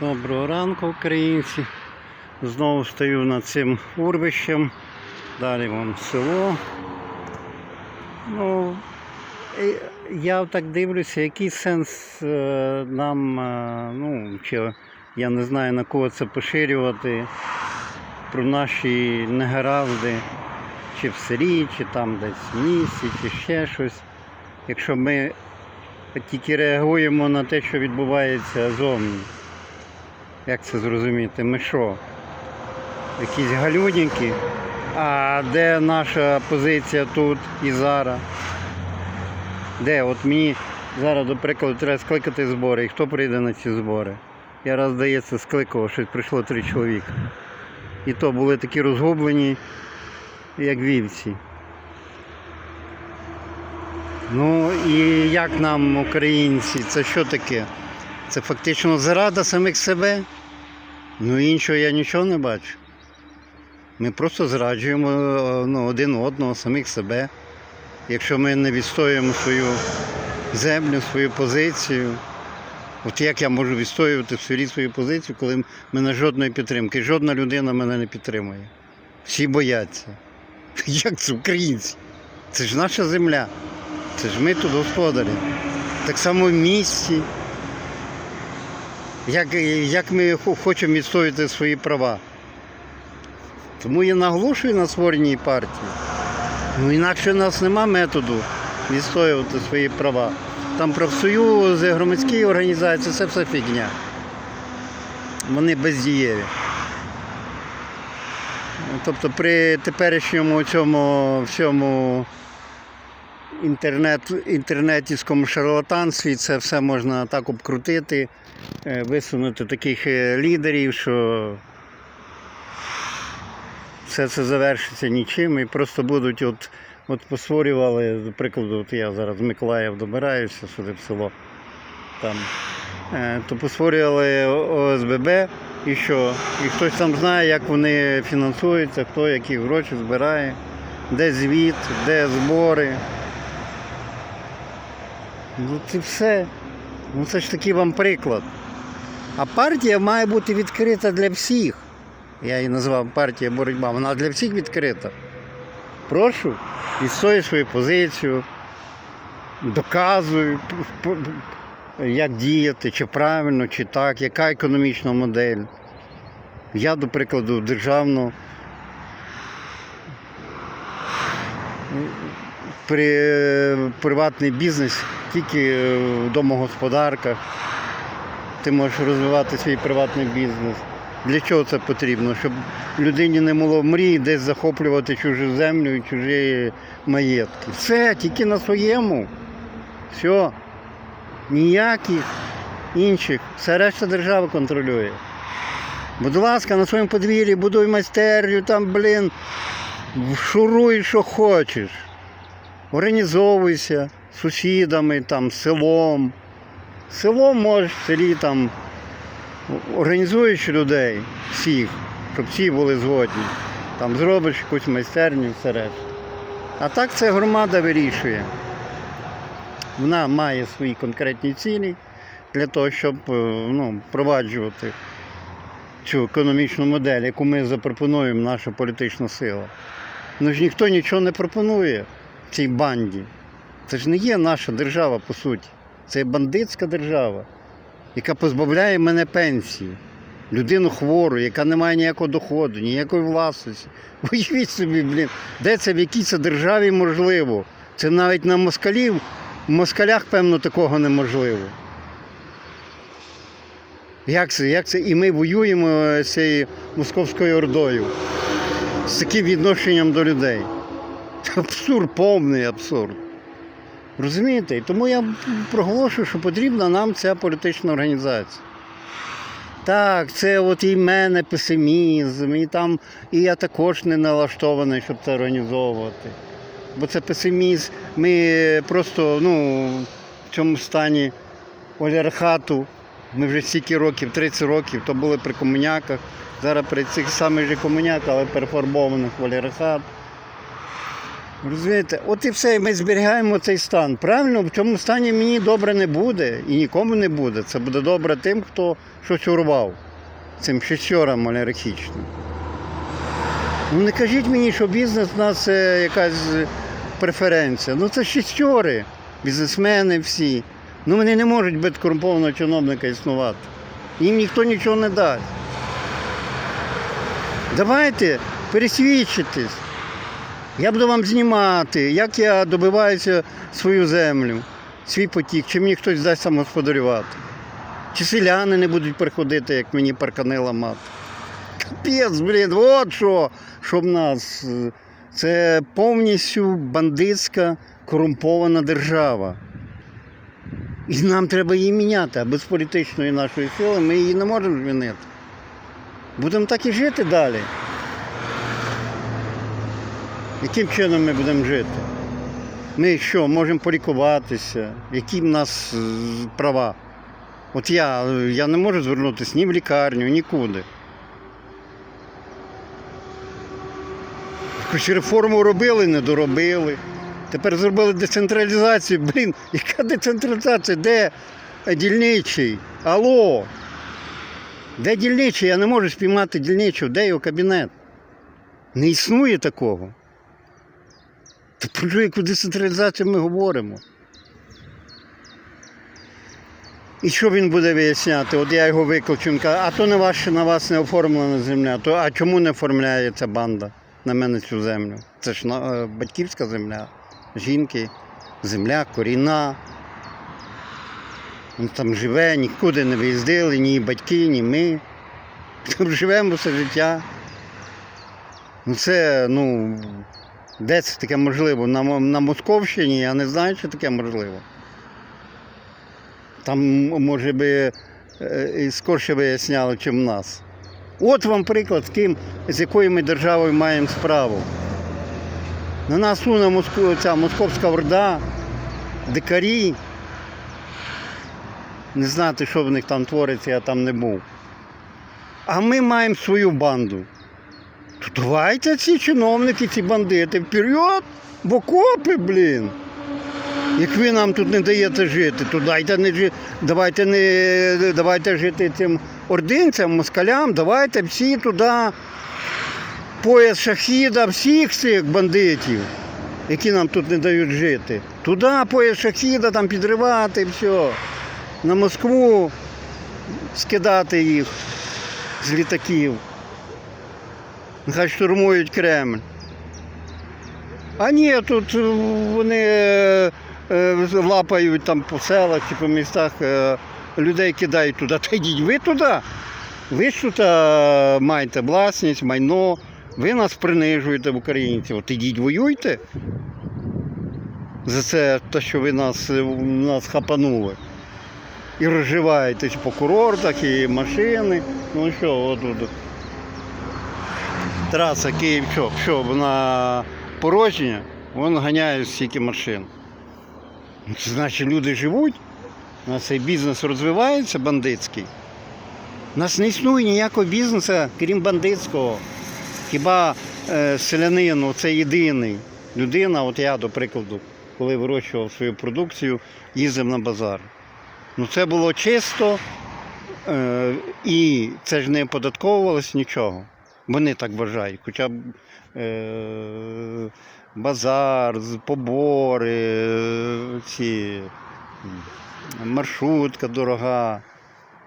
Доброго ранку, українці. Знову стою над цим урвищем. Далі вон село. Ну, я так дивлюся, який сенс е, нам, е, ну, чи я не знаю на кого це поширювати про наші негаразди, чи в селі, чи там десь в місті, чи ще щось. Якщо ми тільки реагуємо на те, що відбувається зовні. Як це зрозуміти? Ми що? Якісь галюники? А де наша позиція тут і зараз? Де? От мені зараз, до прикладу, треба скликати збори. І хто прийде на ці збори? Я раз, здається, скликав, щось прийшло три чоловіка. І то були такі розгублені, як вівці. Ну і як нам, українці, це що таке? Це фактично зрада самих себе. Ну іншого я нічого не бачу. Ми просто зраджуємо е, ну, один одного, самих себе. Якщо ми не відстоюємо свою землю, свою позицію. От як я можу відстоювати в селі свою позицію, коли мене жодної підтримки. Жодна людина мене не підтримує. Всі бояться. Як це українці? Це ж наша земля. Це ж ми тут господарі. Так само в місті. Як, як ми хочемо відстоювати свої права. Тому я наголошую на створенні партії. Ну інакше в нас нема методу відстоювати свої права. Там профсоюзи, громадські організації, це все фігня. Вони бездієві. Тобто при теперішньому цьому всьому інтернет, інтернетівському шарлатанстві це все можна так обкрутити, е, висунути таких е, лідерів, що все це завершиться нічим і просто будуть от, от постворювали, до прикладу, от я зараз з Миколаїв добираюся сюди в село. Там, е, то постворювали ОСББ і що? І хтось там знає, як вони фінансуються, хто які гроші збирає, де звіт, де збори. Ну це все. Ну це ж такий вам приклад. А партія має бути відкрита для всіх. Я її назвав партія боротьба, вона для всіх відкрита. Прошу, відстоюй свою позицію, п- як діяти, чи правильно, чи так, яка економічна модель. Я, до прикладу, державну приватний бізнес тільки в домогосподарках. Ти можеш розвивати свій приватний бізнес. Для чого це потрібно? Щоб людині не було мрії десь захоплювати чужу землю і чужі маєтки. Все, тільки на своєму. Все. Ніяких інших. Все решта держава контролює. Будь ласка, на своєму подвір'ї будуй майстерню, там, блін, шуруй, що хочеш. Організовуйся сусідами, там, селом. Селом можеш в селі там організуєш людей всіх, щоб всі були згодні. Там зробиш якусь майстерню, все решта. А так це громада вирішує. Вона має свої конкретні цілі для того, щоб е, ну, впроваджувати цю економічну модель, яку ми запропонуємо, наша політична сила. Ну ж ніхто нічого не пропонує цій банді. Це ж не є наша держава, по суті. Це бандитська держава, яка позбавляє мене пенсії. Людину хвору, яка не має ніякого доходу, ніякої власності. Уявіть собі, блін, де це в якій це державі можливо? Це навіть на москалів, в москалях, певно, такого неможливо. Як це? Як це? І ми воюємо з цією московською ордою, з таким відношенням до людей. Абсурд, повний абсурд. Розумієте? Тому я проголошую, що потрібна нам ця політична організація. Так, це от і мене песимізм, і там, і я також не налаштований, щоб це організовувати. Бо це песимізм. Ми просто ну, в цьому стані олігархату. Ми вже стільки років, 30 років, то були при комуняках. Зараз при цих самих же комуняках, але перефарбованих в олігархат. Розумієте, от і все, ми зберігаємо цей стан. Правильно, в цьому стані мені добре не буде і нікому не буде. Це буде добре тим, хто щось урвав цим шестерам олігархічним. Ну не кажіть мені, що бізнес в нас якась преференція. Ну це шістьори, бізнесмени всі. Ну вони не можуть без корумпованого чиновника існувати. Їм ніхто нічого не дасть. Давайте пересвідчитись. Я буду вам знімати, як я добиваюся свою землю, свій потік, чи мені хтось дасть самогосподарювати. Чи селяни не будуть приходити, як мені паркани ламати. Капець, блін, от що, що в нас. е, Це повністю бандитська корумпована держава. І нам треба її міняти, а без політичної нашої сили ми її не можемо змінити. Будемо так і жити далі. Яким чином ми будемо жити? Ми що, можемо полікуватися? Які в нас е, права? От я, я не можу звернутися ні в лікарню, нікуди. Якусь реформу робили, не доробили. Тепер зробили децентралізацію. Блін, яка децентралізація? Де дільничий? Алло? Де дільничий? Я не можу спіймати дільничого, де його кабінет? Не існує такого. Про яку децентралізацію ми говоримо? І що він буде виясняти? От я його викличу, він каже, а то на вас, на вас не оформлена земля. То, а чому не оформляє ця банда на мене цю землю? Це ж на, е, батьківська земля, жінки, земля корінна. Він там живе, нікуди не виїздили, ні батьки, ні ми. Там живемо все життя. Ну це, ну, де це таке можливо? На, на Московщині я не знаю, що таке можливо. Там, може би, е, і скорше виясняли, чим в нас. От вам приклад, з ким, з якою ми державою маємо справу. На нас суне Москву, ця московська орда, дикарі. Не знати, що в них там твориться, я там не був. А ми маємо свою банду. То давайте ці чиновники, ці бандити вперед, в окопи, блін. Як ви нам тут не даєте жити, то дайте не давайте не давайте жити цим ординцям, москалям, давайте всі туди, пояс шахіда, всіх цих бандитів, які нам тут не дають жити. Туди пояс шахіда, там підривати, все. На Москву скидати їх з літаків. Нехай штурмують Кремль. А ні, тут е, вони е, е, лапають там по селах чи по містах, людей кидають туди. Та йдіть ви туди. Ви ж тут маєте власність, майно, ви нас принижуєте в українців. От ідіть воюйте. За це те, що ви нас, нас хапанули. І розживаєтесь по курортах, і машини. Ну що, от, от. Траса Київ, що, що вона порожня, вон ганяє стільки машин. Це значить люди живуть, у нас цей бізнес розвивається бандитський. У нас не існує ніякого бізнесу, крім бандитського. Хіба е, селянин це єдиний людина, от я, до прикладу, коли вирощував свою продукцію, їздив на базар. Ну це було чисто е, і це ж не оподатковувалось нічого. Вони так вважають. Хоча б е, базар, побори, ці, маршрутка дорога.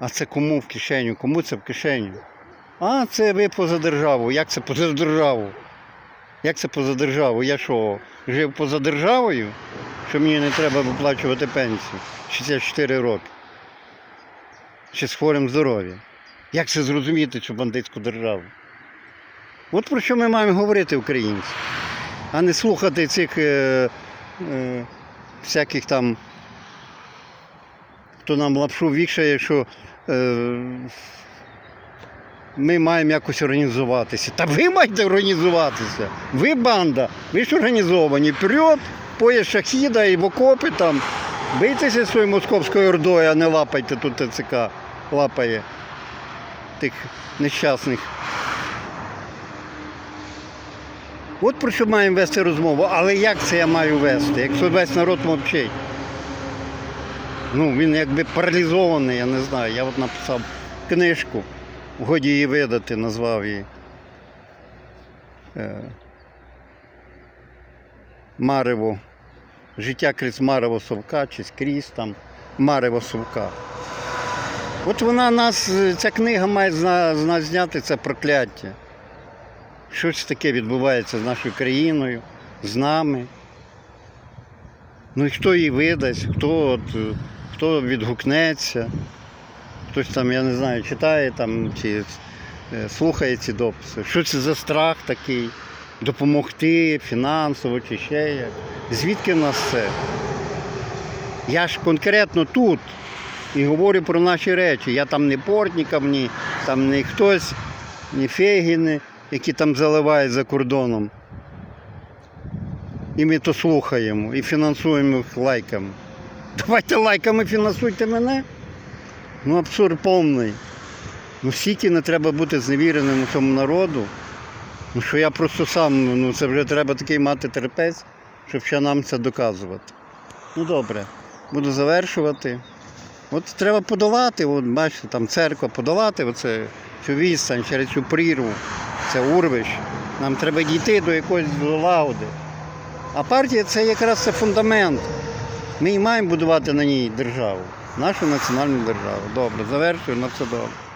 А це кому в кишеню? Кому це в кишеню? А, це ви поза державу. Як це поза державу? Як це поза державу? Я що, жив поза державою, що мені не треба виплачувати пенсію 64 роки? Чи з хворим здоров'ям? Як це зрозуміти цю бандитську державу? От про що ми маємо говорити українці, а не слухати цих е, е, всяких там, хто нам лапшу вішає, що е, ми маємо якось організуватися. Та ви маєте організуватися. Ви банда, ви ж організовані. Вперед, поїзд шахіда і в окопи там. Бийтеся своєю московською ордою, а не лапайте тут ТЦК. Лапає тих нещасних От про що маємо вести розмову. Але як це я маю вести, якщо весь народ мовчить? Ну, він якби паралізований, я не знаю. Я от написав книжку, годі її видати, назвав її. Е, Марево. Життя крізь Марево Совка, чи скрізь там Марево Совка. От вона нас, ця книга має з на- з нас зняти це прокляття. Щось таке відбувається з нашою країною, з нами. Ну і хто її видасть, хто, от, хто відгукнеться, хтось там, я не знаю, читає там чи е, слухає ці дописи. Що це за страх такий? Допомогти фінансово чи ще як. Звідки в нас це? Я ж конкретно тут і говорю про наші речі. Я там не Портніков, ні, там не хтось, ні Фегіни, які там заливають за кордоном. І ми то слухаємо і фінансуємо їх лайками. Давайте лайками фінансуйте мене. Ну, абсурд повний. Ну, стільки не треба бути зневіреним цьому народу. Ну, що я просто сам, ну це вже треба такий мати терпець, щоб ще нам це доказувати. Ну добре, буду завершувати. От треба подолати, от бачите, там церква подолати, оце, цю відстань через цю прірву, це урвищ. Нам треба дійти до якоїсь лагоди. А партія це якраз це фундамент. Ми і маємо будувати на ній державу, нашу національну державу. Добре, завершую на все добре.